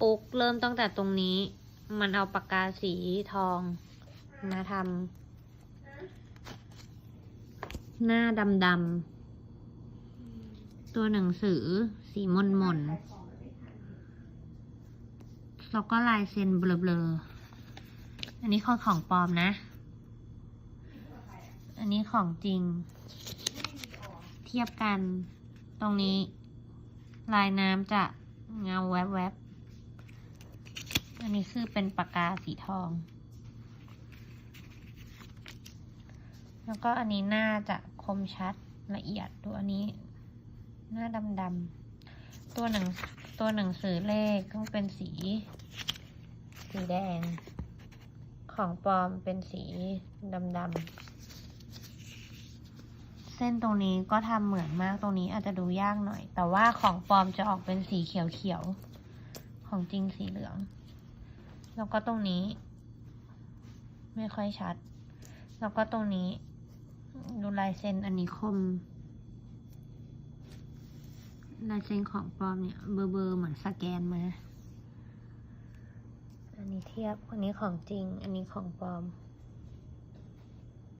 ปุ๊กเริ่มตั้งแต่ตรงนี้ มันเอาปากกาสีทองมาทำหน้าดำๆตัวหนังสือสีมนมนแล้วก็ลายเซ็นเบลอๆอันนี้คือของปลอมนะ อันนี้ของจริง เทียบกันตรงนี้ ลายน้ำจะเงาแวบๆ อันนี้คือเป็นปากกาสีทอง แล้วก็อันนี้หน่าจะคมชัดละเอียดดูอันนี้ หน้าดำๆตัวหนังตัวหนังสือเลขต้องเป็นสี สีแดง ของปลอมเป็นสีดำๆเส้นตรงนี้ก็ทำเหมือนมากตรงนี้อาจจะดูยากหน่อย แต่ว่าของปลอมจะออกเป็นสีเขียวๆของจริงสีเหลือง แล้วก็ตรงนี้ ไม่ค่อยชัด แล้วก็ตรงนี้ ดูลายเส้นอันนี้คมลายเส้นของปลอมเนี่ยเบอร์เบอร์เหมือนสแกนมา อันนี้เทียบ อันนี้ของจริง อันนี้ของปลอม